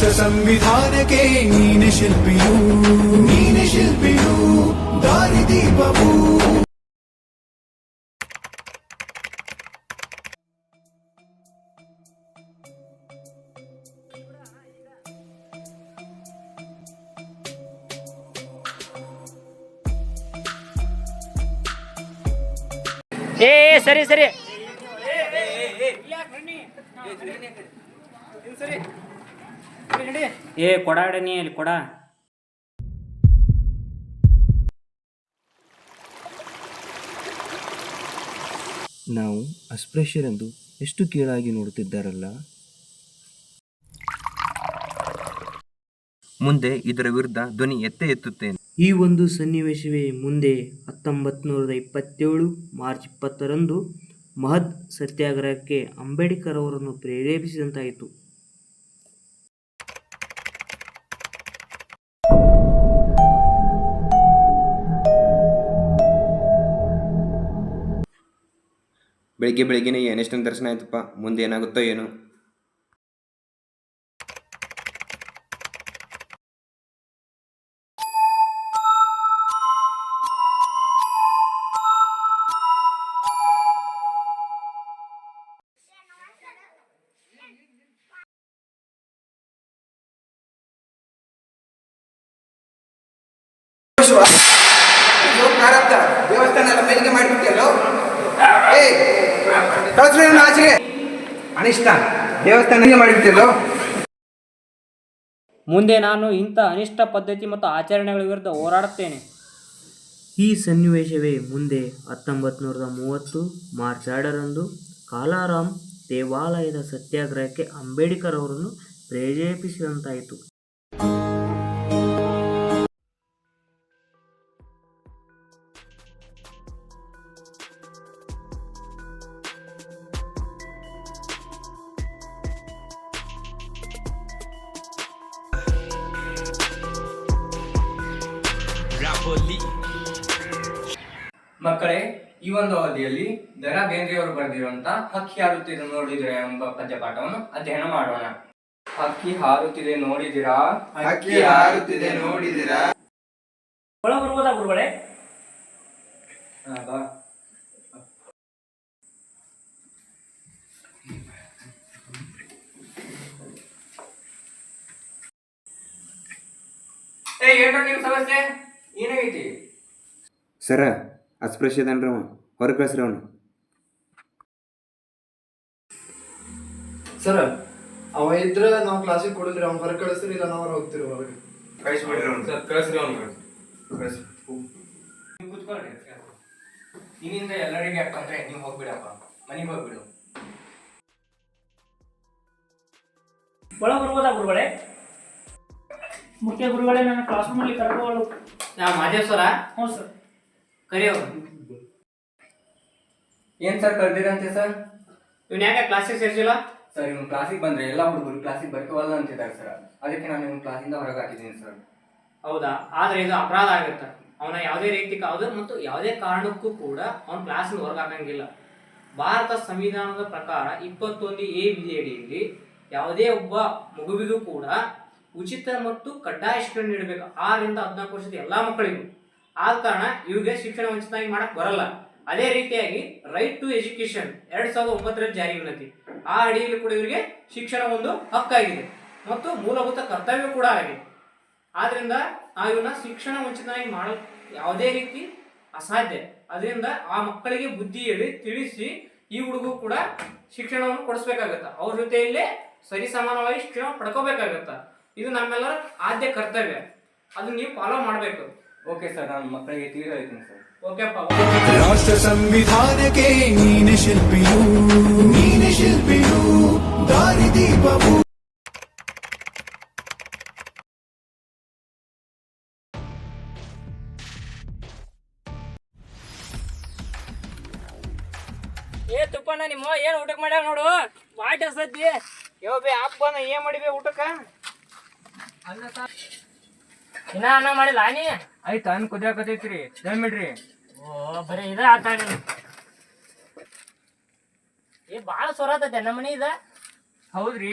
ರಾಷ್ಟ್ರ ಸಂವಿಧಾನಕ್ಕೆ ನೀನೆ ಶಿಲ್ಪಿಯು ನೀನೆ ಶಿಲ್ಪಿಯು ದಾರಿದೀಪವು ಏ ಏ, ಸರಿ ಸರಿ ಏ ಕೊಡಾಡನಿ ಅಲ್ಲಿ ಕೊಡ. ನಾವು ಅಸ್ಪೃಶ್ಯರೆಂದು ಎಷ್ಟು ಕೀಳಾಗಿ ನೋಡುತ್ತಿದ್ದಾರಲ್ಲ? ಮುಂದೆ ಇದರ ವಿರುದ್ಧ ಧ್ವನಿ ಎತ್ತೆ ಎತ್ತುತ್ತೇನೆ. ಈ ಒಂದು ಸನ್ನಿವೇಶವೇ ಮುಂದೆ ಹತ್ತೊಂಬತ್ತು ನೂರದ ಇಪ್ಪತ್ತೇಳು ಮಾರ್ಚ್ ಇಪ್ಪತ್ತರಂದು ಮಹತ್ ಸತ್ಯಾಗ್ರಹಕ್ಕೆ ಅಂಬೇಡ್ಕರ್ ಅವರನ್ನು ಪ್ರೇರೇಪಿಸಿದಂತಾಯಿತು. ಬೆಳಿಗ್ಗೆ ಬೆಳಿಗ್ಗೆನೇ ಏನೆಷ್ಟೊಂದು ದರ್ಶನ ಆಯ್ತಪ್ಪ. ಮುಂದೆ ಏನಾಗುತ್ತೋ ಏನೋ. ಪ್ರಾರಬ್ಧ ದೇವಸ್ಥಾನ ಎಲ್ಲ ಬೆಳಿಗ್ಗೆ ಮಾಡಿಬಿಟ್ಟಿಯಲ್ಲೋ? ಏ ಕಳಿಸ್ರಿ ನನ್ನ ಆಚೆಗೆ ಅನಿಷ್ಟ. ದೇವಸ್ಥಾನ ಮಾಡಿಬಿಟ್ಟಿಯಲ್ಲೋ ಮುಂದೆ ನಾನು ಇಂಥ ಅನಿಷ್ಟ ಪದ್ಧತಿ ಮತ್ತು ಆಚರಣೆಗಳ ವಿರುದ್ಧ ಹೋರಾಡುತ್ತೇನೆ. ಈ ಸನ್ನಿವೇಶವೇ ಮುಂದೆ ಹತ್ತೊಂಬತ್ತು ನೂರದ ಮೂವತ್ತು ಮಾರ್ಚ್ ಎರಡರಂದು ಕಾಲಾರಾಮ್ ದೇವಾಲಯದ ಸತ್ಯಾಗ್ರಹಕ್ಕೆ ಅಂಬೇಡ್ಕರ್ ಅವರನ್ನು ಪ್ರೇರೇಪಿಸಿದಂತಾಯಿತು. ಮಕ್ಕಳೇ ಈ ಒಂದು ಅವಧಿಯಲ್ಲಿ ದರಾ ಬೇಂದ್ರೆಯವರು ಬರೆದಿರುವಂತ ಹಕ್ಕಿ ಹಾರುತ್ತಿದೆ ನೋಡಿದ್ರೆ ಎಂಬ ಪದ್ಯಪಾಠವನ್ನು ಅಧ್ಯಯನ ಮಾಡೋಣ. ಹಕ್ಕಿ ಹಾರುತ್ತಿದೆ ನೋಡಿದಿರಾ? ಹಕ್ಕಿ ಹಾರುತ್ತಿದೆ ನೋಡಿದಿರಾ? ಒಳ ಬರ್ಬೋದಾ ಗುರುಗಳೇ. ಏ ಏನೋ ನಿಮ್ ಸಮಸ್ಯೆ? ಏನಾಗೈತಿ? ಸರ ಅಸ್ಪೃಶ್ಯದನ್ರವ ಹೊರಗೆ ಕಳಿಸ್ರಿ ಅವನು ಸರ್ ಅವ ಇದ್ರ ನಾವು ಕ್ಲಾಸಿಗೆ ಕೊಡಿದ್ರಿ ಅವ್ನ ಹೊರಗೆ ಕಳಿಸ್ರಿ ಇಲ್ಲ ನಾವು ಹೋಗ್ತಿರಿ ಹೊರಗೆ. ಸರ್, ಕಳ್ಸ್ರಿ ಕಳಿಸ್ರಿ ನೀವು ಕೂತ್ಕೊಳ್ರಿ ನಿನ್ನಿಂದ ಎಲ್ಲರಿಗೆ ಯಾಕಂದ್ರೆ ನೀವು ಹೋಗ್ಬಿಡಪ್ಪ. ಮನೆಗೆ ಹೋಗ್ಬಿಡು. ಒಳ ಬರ್ಬೋದಾ ಗುರುಗಳೇ? ಮುಖ್ಯ ಗುರುಗಳೇ ನನ್ನ ಕ್ಲಾಸ್ ರೂಮ್ ಕರ್ಕೊಂಡು ನಾ ಮಾದೇವ್ ಸರ? ಹ್ಞೂ ಸರ್. ಕರಿಯವ್ರು ಏನ್ ಸರ್ ಕರ್ದಿರಂತೆ ಸರ್? ಇವ್ನ ಯಾಕೆ ಕ್ಲಾಸಿಗೆ ಸೇರಿಸಿಲ್ಲ? ಸರ್ ಇವ್ನು ಕ್ಲಾಸಿಗೆ ಬಂದ್ರೆ ಎಲ್ಲ ಹುಡುಗರು ಕ್ಲಾಸಿಗೆ ಬರ್ಕೋವಲ್ಲ ಅಂತಿದ್ದಾರೆ ಸರ್. ಅದಕ್ಕೆ ನಾನು ಇವ್ನ ಕ್ಲಾಸಿಂದ ಹೊರಗೆ ಹಾಕಿದ್ದೀನಿ ಸರ್. ಹೌದಾ? ಆದ್ರೆ ಇದು ಅಪರಾಧ ಆಗುತ್ತೆ. ಅವನ ಯಾವುದೇ ರೀತಿ ಕಾದು ಮತ್ತು ಯಾವುದೇ ಕಾರಣಕ್ಕೂ ಕೂಡ ಅವನ ಕ್ಲಾಸ್ ಹೊರಗೆ ಹಾಕಂಗಿಲ್ಲ. ಭಾರತ ಸಂವಿಧಾನದ ಪ್ರಕಾರ ಇಪ್ಪತ್ತೊಂದು ಎ ವಿಧಿಯಡಿಯಲ್ಲಿ ಯಾವುದೇ ಒಬ್ಬ ಮಗುವಿಗೂ ಕೂಡ ಉಚಿತ ಮತ್ತು ಕಡ್ಡಾಯ ಶಿಕ್ಷಣ ನೀಡಬೇಕು. ಆರರಿಂದ ಹದಿನಾಲ್ಕು ವರ್ಷದ ಎಲ್ಲಾ ಮಕ್ಕಳಿಗೂ. ಆದ ಕಾರಣ ಇವ್ರಿಗೆ ಶಿಕ್ಷಣ ವಂಚಿತವಾಗಿ ಮಾಡಕ್ ಬರಲ್ಲ. ಅದೇ ರೀತಿಯಾಗಿ ರೈಟ್ ಟು ಎಜುಕೇಶನ್ ಎರಡ್ ಸಾವಿರದ ಒಂಬತ್ತರಲ್ಲಿ ಜಾರಿ ಆ ಅಡಿಯಲ್ಲಿ ಕೂಡ ಇವರಿಗೆ ಶಿಕ್ಷಣ ಒಂದು ಹಕ್ಕಾಗಿದೆ. ಮತ್ತು ಮೂಲಭೂತ ಕರ್ತವ್ಯ ಕೂಡ ಆಗಿದೆ. ಆದ್ರಿಂದ ಆ ಇವನ್ನ ಶಿಕ್ಷಣ ವಂಚಿತನಾಗಿ ಮಾಡ ಯಾವುದೇ ರೀತಿ ಅಸಾಧ್ಯ. ಅದರಿಂದ ಆ ಮಕ್ಕಳಿಗೆ ಬುದ್ಧಿ ಹೇಳಿ ತಿಳಿಸಿ ಈ ಹುಡುಗೂ ಕೂಡ ಶಿಕ್ಷಣವನ್ನು ಕೊಡಿಸ್ಬೇಕಾಗತ್ತೆ. ಅವ್ರ ಜೊತೆಯಲ್ಲೇ ಸರಿ ಸಮಾನವಾಗಿ ಶಿಕ್ಷಣ ಪಡ್ಕೋಬೇಕಾಗತ್ತ. ಇದು ನಮ್ಮೆಲ್ಲರ ಆದ್ಯ ಕರ್ತವ್ಯ. ಅದನ್ನ ನೀವು ಫಾಲೋ ಮಾಡಬೇಕು. ಓಕೆ ಸರ್ ನಾನು ಮಕ್ಕಳಿಗೆ ತಿಳಿದು ಹೇಳ್ತೀನಿ ಸರ್ ಓಕೆಪ್ಪ ರಾಷ್ಟ್ರ ಸಂವಿಧಾನಕ್ಕೆ ನೀನೆ ಶಿಲ್ಪಿಯು ನೀನೆ ಶಿಲ್ಪಿಯು ದಾರಿದೀಪವು ಏ ತುಪ್ಪಣ್ಣ ನಿಮ್ಮ ಏನ್ ಊಟಕ್ಕೆ ಮಾಡ್ಯಾವ ನೋಡು? ಬಾಟ ಸದ್ದಿ ಯೋ ಬೇ ಆಪ್ ಬಂದ ಏನ್ ಮಾಡಿಬೇ ಊಟಕ್ಕ? ಇನ್ನ ಅನ್ನ ಮಾಡಿಲ್ಲ ನೀ ಆಯ್ತು ಅನ್ ಕುದಿಯಾಕತೈತ್ರಿ ದಯಮಿಡ್ರಿ ಓ ಬರೀ ಇದ ಆತಾಗ ಏ ಬಾಳ ಸೊರಾತೈತೆ ನಮ್ಮ ಮನಿ ಇದ? ಹೌದ್ರಿ.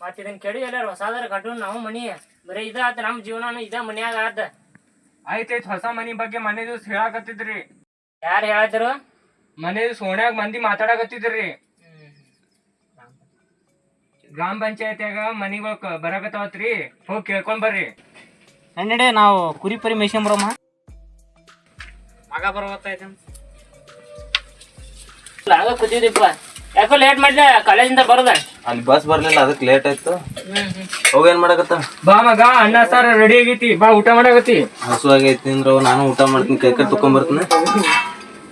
ಮತ್ತೆ ಇದನ್ ಕೆಡಿ ಎಲ್ಲಾರ ಹೊಸಾದ್ರ ಕಟ್ಟು ನಾವು ಮನಿ. ಬರೀ ಇದ ಆತ ನಮ್ ಜೀವನಾನು ಇದ ಮನ್ಯಾಗ ಆತ. ಆಯ್ತಾಯ್ತು ಹೊಸ ಮನಿ ಬಗ್ಗೆ ಮನೆ ದಿವ್ಸ ಹೇಳಾಕತ್ತಿದ್ರಿ. ಯಾರು ಹೇಳಿದ್ರು ಮನೆ ದಿವ್ಸ ಓಣ್ಯಾಗ ಮಂದಿ ಮಾತಾಡಕತ್ತಿದ್ರಿ. ಗ್ರಾಮ ಪಂಚಾಯತ್ಯಾಗ ಮನಿಗಳು ಬರಾಕತ್ತಾವತ್ರಿ. ಹೋಗಿ ಕೇಳ್ಕೊಂಡ್ ಬರ್ರಿ. ನಡೆ ನಾವು ಕುರಿ ಪರಿ ಮೇಯ್ಸ್ಕೊಂಬರಮ್ಮ ಮಗ ಹಂಗ ಕೂತಿದಿಪ್ಪ ಯಾಕೋ ಲೇಟ್ ಮಾಡಿದೆ ಕಾಲೇಜಿಂದ ಬರದ? ಅಲ್ಲಿ ಬಸ್ ಬರ್ಲಿಲ್ಲ ಅದಕ್ಕೆ ಲೇಟ್ ಆಯ್ತು. ಅವ್ ಏನ್ ಮಾಡಕತ್ತ? ಬಾ ಮಗ ಅನ್ನ ಸಾರ ರೆಡಿ ಆಗೈತಿ. ಬಾ ಊಟ ಮಾಡಾಕತ್ತಿ. ಹಸು ಆಗೈತಿ ಅಂದ್ರ ನಾನು ಊಟ ಮಾಡ್ತೀನಿ ಕೈ ಕಟ್ ತಕೊಂಡ್ ಬರ್ತೀನಿ.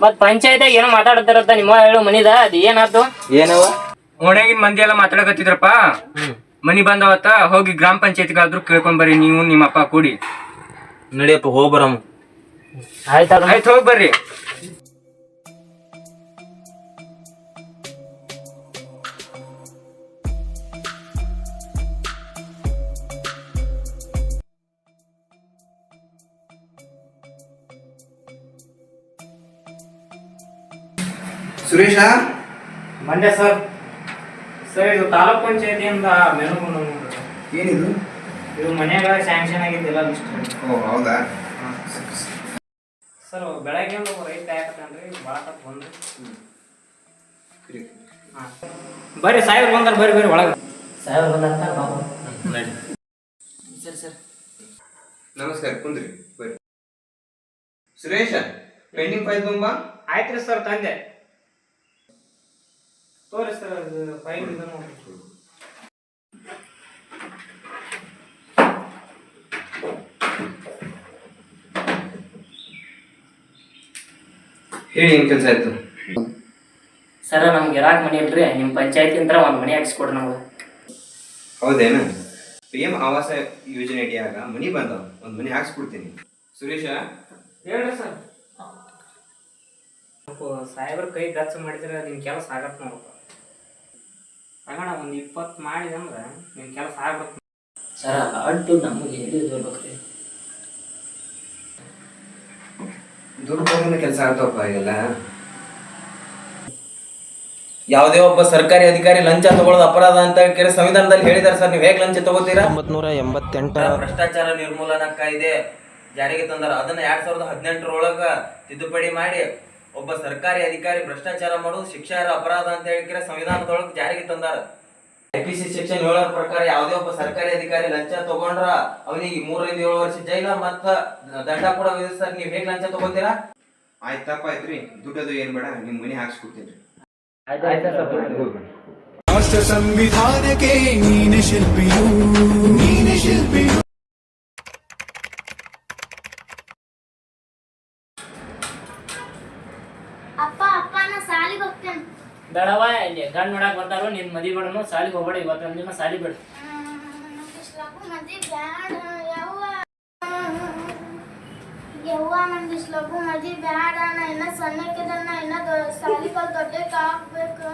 ಮತ್ ಪಂಚಾಯತ್ಯಾಗ ಏನೋ ಮಾತಾಡ್ತಾರತ್ತ ನಿಮ್ಮ ಹೇಳು ಮನಿದ ಅದ್ ಏನಾತು ಏನವ? ಓಣ್ಯಾಗಿನ ಮಂದಿ ಎಲ್ಲ ಮಾತಾಡಕತ್ತಿದ್ರಪ್ಪ. ಮನಿ ಬಂದವತ್ತ ಹೋಗಿ ಗ್ರಾಮ ಪಂಚಾಯತ್ಗಾದ್ರೂ ಕೇಳ್ಕೊಂಡ್ ಬರ್ರಿ ನೀವು ನಿಮ್ಮ ಅಪ್ಪ ಕೂಡಿ. ನಡಿಯಪ್ಪ ಹೋಗ್ ಬರಮ್ಮ. ಆಯ್ತಾ ಆಯ್ತು ಹೋಗಿ ಬರ್ರಿ. ಸುರೇಶ? ಮಂಡ್ಯ ಸರ್. ಸರ್ ಇದು ತಾಲೂಕ್ ಪಂಚಾಯತಿಯಿಂದ ಮೆನು ಏನಿದು? ಇದು ಮನ್ಯಾಗ ಸ್ಯಾಂಕ್ಷನ್ ಆಗಿದ್ದಿಲ್ಲ ಲಿಸ್ಟ್ ಓ ಹೌದಾ? ಸರ್ ಬೆಳಗ್ಗೆ ಒಂದು ರೈತ ಯಾಕತ್ತನ್ರಿ ಭಾಳ ತಪ್ಪು ಬಂದ್ರಿ. ಹಾಂ. ಬರ್ರಿ ಸಾಹೇಬ್ರು ಬಂದಾರ ಬರ್ರಿ ಬರ್ರಿ ಒಳಗೆ. ಸಾವಿರ ಬಂದಂತ ಸರಿ ಸರ್. ನಮಸ್ಕಾರ ಕುಂದ್ರಿ ಬರ್ರಿ. ಸುರೇಶ ಪೆಂಡಿಂಗ್ ಫೈಲ್ ಆಯ್ತು ರೀ ಸರ್ ತಂದೆ. ತೋರಿ ಸರ್ ಫೈಲ್ ಇದೆ ನೋಡಿ. ಹೇಳಿ ಏನ್ ಕೆಲಸ ಆಯ್ತು? ಸರ ನಮ್ಗೆ ಇರಾಕ್ ಮನೆ ಇಲ್ರಿ ನಿಮ್ ಪಂಚಾಯತಿ ಅಂತ ಒಂದ್ ಮನಿ ಹಾಕ್ಸ್ಕೊಡ್ರಿ ನಮ್ಗೆ. ಹೌದೇನ ಪಿ ಎಂ ಆವಾಸ ಯೋಜನೆ ಅಡಿಯಾಗ ಮನಿ ಬಂದವ ಒಂದ್ ಮನಿ ಹಾಕ್ಸ್ಕೊಡ್ತೀನಿ. ಸುರೇಶ? ಹೇಳ್ರಿ ಸರ್. ಸಾಹೇಬ್ರ ಕೈ ಗಚ್ಚ ಮಾಡಿದ್ರೆ ನಿಮ್ ಕೆಲಸ ಆಗತ್ತ ನೋಡಪ್ಪ. ತಗೋಣ ಒಂದು ಇಪ್ಪತ್ತು ಮಾಡಿದಂದ್ರೆ ನಿಮ್ಮ ಕೆಲಸ ಆಗ್ಬೇಕು ಸರ ಅಡ್ಡು ನಮಗೆ ಎಲ್ಲಿ ಬರ್ಬೇಕ್ರಿ ದುರ್ಬಲನ ಕೆಲಸ ಆಗ್ತಾವಪ್ಪ ಇಲ್ಲ ಯಾವುದೇ ಒಬ್ಬ ಸರ್ಕಾರಿ ಅಧಿಕಾರಿ ಲಂಚ ತಗೊಳ್ಳೋದು ಅಪರಾಧ ಅಂತ ಕೇಳಿ ಸಂವಿಧಾನದಲ್ಲಿ ಹೇಳಿದ್ದಾರೆ ಸರ್ ನೀವು ಹೇಗೆ ಲಂಚ ತಗೋತೀರಾ? ಒಂಬತ್ನೂರ ಎಂಬತ್ತೆಂಟ. ಭ್ರಷ್ಟಾಚಾರ ನಿರ್ಮೂಲನಾ ಕಾಯ್ದೆ ಜಾರಿಗೆ ತಂದಾರ. ಅದನ್ನ ಎರಡ್ ಸಾವಿರದ ಹದಿನೆಂಟರೊಳಗ ತಿದ್ದುಪಡಿ ಮಾಡಿ ಒಬ್ಬ ಸರ್ಕಾರಿ ಅಧಿಕಾರಿ ಭ್ರಷ್ಟಾಚಾರ ಮಾಡೋದು ಶಿಕ್ಷಾರ್ಹ ಅಪರಾಧ ಅಂತ ಹೇಳಿದ್ರೆ ಸಂವಿಧಾನದೊಳಗೆ ಜಾರಿಗೆ ತಂದಾರ. ಐಪಿಸಿ ಸೆಕ್ಷನ್ ಏಳರ ಪ್ರಕಾರ ಯಾವುದೇ ಒಬ್ಬ ಸರ್ಕಾರಿ ಅಧಿಕಾರಿ ಲಂಚ ತಗೊಂಡ್ರ ಅವನಿಗೆ ಮೂರರಿಂದ ಏಳು ವರ್ಷ ಜೈಲ ಮತ್ತ ದಂಡ ಕೂಡ ವಿಧಿಸ್ತಾರೆ. ನೀವ್ ಹೇಗ್ ಲಂಚ ತಗೋತೀರಾ? ಆಯ್ತಪ್ಪ ಆಯ್ತ್ರಿ ದುಡ್ಡದು ಏನ್ ಬೇಡ ನಿಮ್ ಮನಿ ಹಾಕ್ಸ್ಕೊಡ್ತೀನಿ ರಾಷ್ಟ್ರ ಸಂವಿಧಾನಕ್ಕೆ ನೀನೆ ಶಿಲ್ಪಿಯು ನೀನೆ ಶಿಲ್ಪಿಯು ಅಪ್ಪ ಅಪ್ಪ ನಾ ಸಾಲಿಗೆ ಬೇಡವ? ಇಲ್ಲಿ ಗಂಡ್ ನೋಡಕ್ ಬರ್ತಾರೋ? ನಿನ್ ಮದಿ ಬಿಡನು? ಸಾಲಿಗೆ ಹೋಗ್ಬೇಡ ಇವತ್ತೊಂದ್ ದಿನ ಸಾಲಿ ಬಿಡು. ಯವ್ವ ನಂಗೆ ಇಸ್ಲಾಕು ಮದಿ ಬ್ಯಾಡ ನಾ ಇನ್ನ ಸಣ್ಣಕ್ಕಿದ ನಾ ಇನ್ನ ದೊ- ಸಾಲಿ ಕಲ್ ದೊಡ್ಡಕ್ಕೆ ಆಗ್ಬೇಕು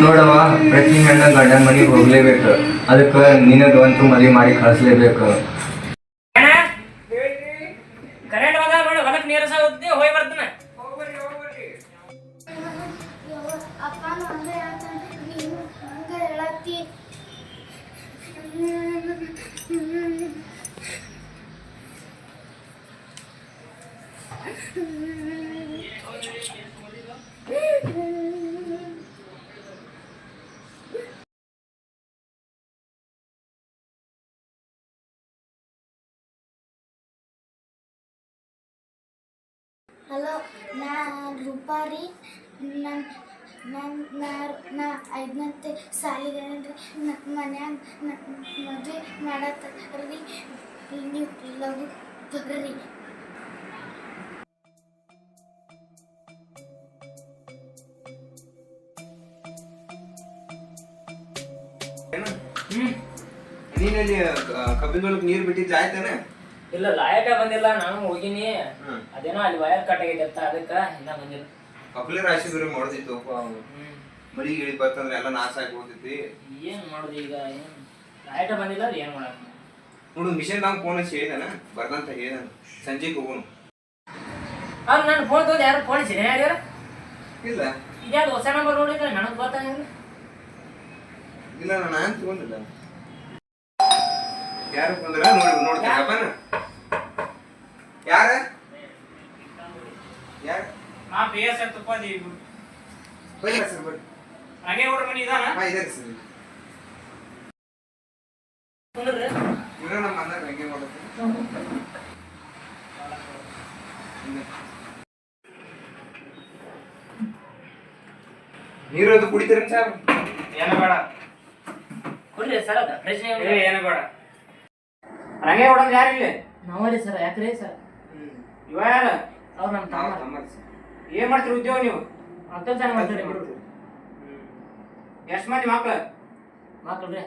ನೋಡವ ಪ್ರತಿ ಹೆಣ್ಣ ಗಂಡನ ಮನೆಗೆ ಹೋಗ್ಲೇಬೇಕು. ಅದಕ್ಕೆ ನಿನಗಂತೂ ಮದಿ ಮಾಡಿ ಕಳಿಸ್ಲೇಬೇಕು. ಕರೆಂಟ್ ಬಂದ ನೋಡಿ ಹೊಲಕ್ ನೀರು ಹೋಗಿ ಬರ್ತಾನೆ. ಹಲೋ, ನಾ ರೂಪಾರಿ ನನ್ನ ನನ್ನ ನಾ ನಾ ಐದನಂತೆ ಸಾಲಿಗೆ ಮನ್ಯಾಗ ಮದುವೆ ಮಾಡತ್ತೀ ನೀವು ಲಘು ಬರ್ರಿ ನೀನಲ್ಲಿ ಕಬ್ಬಿನೊಳಗೆ ನೀರು ಬಿಟ್ಟಿದ್ದು ಆಯ್ತಾನೆ? ಇಲ್ಲ ಲಾಯಕ ಬಂದಿಲ್ಲ ನಾನು ಹೋಗಿನಿ. ಅದೇನೋ ಅಲ್ಲಿ ವಯರ್ ಕಟ್ ಆಗೈತೆ ಅಂತ ಅದಕ್ಕ ಇನ್ನ ಬಂದಿಲ್ಲ. ಕಪಲಿ ರಾಶಿ ಬರೀ ಮಾಡೋದಿತ್ತು ಮಳಿ ಗಿಳಿ ಬರ್ತಂದ್ರೆ ಎಲ್ಲ ನಾಶ ಆಗಿ ಹೋಗ್ತೈತಿ ಏನ್ ಮಾಡುದು ಈಗ ಏನ್? ಲಾಯಕ ಬಂದಿಲ್ಲ ಅದು ಏನ್ ಮಾಡಕ್ ನೋಡು ಮಿಷನ್ ನಾವು ಫೋನ್ ಹಚ್ಚಿ ಹೇಳಿದಾನ? ಬರ್ದಂತ ಹೇಳಿದಾನ? ಸಂಜೆಗೆ ಹೋಗೋನು. ಅವ್ರು ನಾನು ಫೋನ್ ತಗೊಂಡು ಯಾರು ಫೋನ್ ಸಿರಿ ಯಾರ್ಯಾರ ಇಲ್ಲ. ಇದ್ಯಾವ್ದು ಹೊಸ ನಂಬರ್ ನೋಡಿದ್ರೆ ನನಗೆ ಗೊತ್ತಾಗಿಲ್ಲ ಇಲ್ಲ ನಾನು ತಗೊಂಡಿಲ್ಲ. ಯಾರು ಬಂದ್ರ? ನೋಡಿ ನೋಡ್ತೀರಪ್ಪ ಯಾರ? ಯಾರ? ನಾ ಪಿ ಎಸ್ ಐ ತುಪ್ಪಾದಿ. ಬರ್ರಿ ಸರ್ ಬರ್ರಿ ಹಾಗೆ ಅವ್ರ ಮನಿ ಇದಾನ? ಹಾ ಇದಾರೆ ಸರ್. ಇವ್ರ ನಮ್ಮ ಅಣ್ಣ ಹಂಗೆ ಮಾಡುತ್ತೆ ನೀರು ಅದು ಕುಡಿತೀರ ಸರ್? ಏನು ಬೇಡ. ಕೊಡ್ರಿ ಸರ್ ಅದ. ಪ್ರಶ್ನೆ ಏ ಏನು ಬೇಡ. ರಂಗೆ ಹೊಡಂಗ್ ಯಾರು ಇಲ್ಲಿ? ನಾವರಿ ಸರ್ ಯಾಕ್ರಿ ಸರ್? ಇವ ಯಾರು? ಅವ್ರು ನಮ್ಮ ತಮ್ಮ ಏನ್ ಮಾಡ್ತೀರಿ ಉದ್ಯೋಗ ನೀವು? ಒಕ್ಕಲ್ತನ ಮಾಡ್ತೀರಿ ಎಷ್ಟು ಮಂದಿ ಮಕ್ಳು? ಮಕ್ಕಳ್ರಿ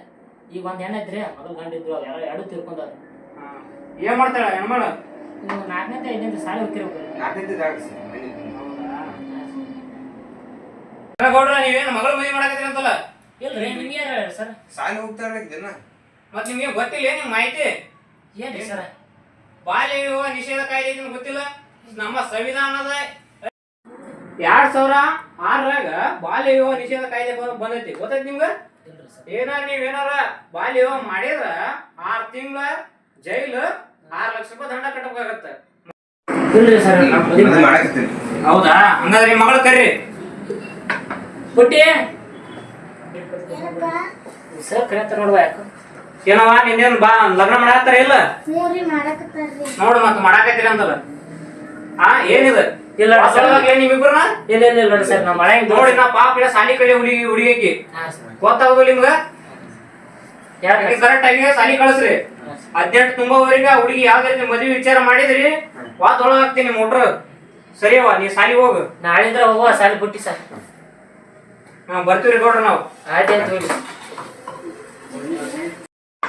ಈಗ ಒಂದು ಹೆಣ್ಣ ಐತ್ರಿ ಗಂಡ ಗಂಡಿದ್ರು ಅವ್ರು ಎರಡು ಎರಡು ತಿರ್ಕೊಂಡವ್ರು. ಏನ್ ಮಾಡ್ತಾಳ ಹೆಣ್ಮಳ ನೀವು ನಾಲ್ಕನೇ ಐದನೇ ಸಾಲಿ ಹೋಗ್ತಿರ್ಬೇಕು. ಗೌಡ್ರ ನೀವೇನು ಮಗಳ ಮದುವೆ ಮಾಡಕತ್ತೀರಿ ಅಂತಲ್ಲ? ಇಲ್ರಿ ನಿಮ್ಗೆ ಯಾರು ಸರ್? ಸಾಲಿ ಹೋಗ್ತಾರ ದಿನ. ಮತ್ ನಿಮ್ಗೆ ಗೊತ್ತಿಲ್ಲ ನಿಮ್ ಮಾಹಿತಿ? ಏನ್ರಿ ಸರ್? ಬಾಲ್ಯ ವಿವಾಹ ನಿಷೇಧ ಕಾಯ್ದೆ ಐತಿ ಗೊತ್ತಿಲ್ಲ? ನಮ್ಮ ಸಂವಿಧಾನದ ಎರಡ್ ಸಾವಿರ ಆರರಾಗ ಬಾಲ್ಯ ವಿವಾಹ ನಿಷೇಧ ಕಾಯ್ದೆ ಬಂದ್- ಬಂದೈತಿ. ಗೊತ್ತೈತಿ ನಿಮ್ಗ? ಏನಾರ ನೀವ್ ಏನಾರ ಬಾಲ್ಯ ವಿವಾಹ ಮಾಡಿದ್ರ ಆರ್ ತಿಂಗಳ ಜೈಲು ಆರ್ ಲಕ್ಷ ರೂಪಾಯಿ ದಂಡ ಕಟ್ಟಬೇಕಾಗತ್ತ ಇಲ್ರಿ ಸರ್. ಹೌದಾ? ಹಂಗಾದ್ರೆ ನಿಮ್ ಮಗಳ ಕರ್ರಿ. ಪುಟ್ಟಿ? ಸರ್ ಕರೆತ ನೋಡುವ ಯಾಕೆ? ಏನವ ನಿನ್ನೇನು ಬಾ ಲಗ್ನ ಮಾಡಾಕತ್ತಾರ ಇಲ್ಲ? ನೋಡು ಮತ್ತೆ ಮಾಡಾಕತ್ತೀರಿ ಅಂತಲ್ಲ. ಹಾ ಏನಿದೆ? ಇಲ್ಲ ನಿಮ್ಮಿಬ್ರನ್ನ? ಇಲ್ಲ ಇಲ್ಲ ಇಲ್ಲ ಸರ್ ನಮ್ಮ ಮಳೆ ನೋಡಿ ನಾ ಪಾಪ ಇಲ್ಲ ಸಾಲಿ ಕಡೆ ಹುಡುಗಿ ಹುಡುಗಿಗೆ ಹಾ ಸರ್. ಗೊತ್ತಾಗುದು ನಿಮ್ಗ? ಯಾಕೆ ಕರೆಕ್ಟ್ ಆಗಿ ಸಾಲಿ ಕಳಿಸ್ರಿ. ಹದಿನೆಂಟು ತುಂಬವರೆಗೆ ಹುಡುಗಿ ಯಾವ್ದೇ ರೀತಿ ಮದುವೆ ವಿಚಾರ ಮಾಡಿದ್ರಿ? ವಾತ್ ಒಳಗ್ ಹಾಕ್ತೀನಿ ಸರಿ ಅವ ನೀ ಸಾಲಿ ಹೋಗು. ನಾಳಿಂದ್ರ ಹೋಗುವ ಸಾಲಿ ಬಿಟ್ಟಿ ಸರ್. ಹಾ ಬರ್ತೀವ್ರಿ ನೋಡ್ರಿ ನಾವು. ಆಯ್ತು ಆಯ್ತು ಹೋಗ್ಲಿ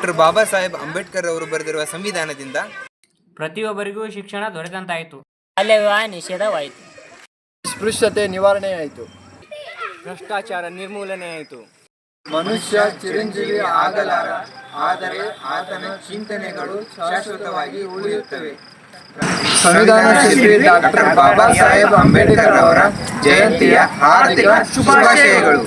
ಡಾಕ್ಟರ್ ಬಾಬಾ ಸಾಹೇಬ್ ಅಂಬೇಡ್ಕರ್ ಅವರು ಬರೆದಿರುವ ಸಂವಿಧಾನದಿಂದ ಪ್ರತಿಯೊಬ್ಬರಿಗೂ ಶಿಕ್ಷಣ ದೊರೆತಂತಾಯಿತು. ಅಲ್ಲೇ ವಿವಾಹ ನಿಷೇಧವಾಯಿತು. ಸ್ಪೃಶ್ಯತೆ ನಿವಾರಣೆ ಆಯಿತು ಭ್ರಷ್ಟಾಚಾರ ನಿರ್ಮೂಲನೆ ಆಯಿತು ಮನುಷ್ಯ ಚಿರಂಜೀವಿ ಆಗಲಾರ ಆದರೆ ಆತನ ಚಿಂತನೆಗಳು ಶಾಶ್ವತವಾಗಿ ಉಳಿಯುತ್ತವೆ. ಸಂವಿಧಾನ ಶಿಲ್ಪಿ ಡಾಕ್ಟರ್ ಬಾಬಾ ಸಾಹೇಬ್ ಅಂಬೇಡ್ಕರ್ ಅವರ ಜಯಂತಿಯ ಹಾರ್ದಿಕ ಶುಭಾಶಯಗಳು.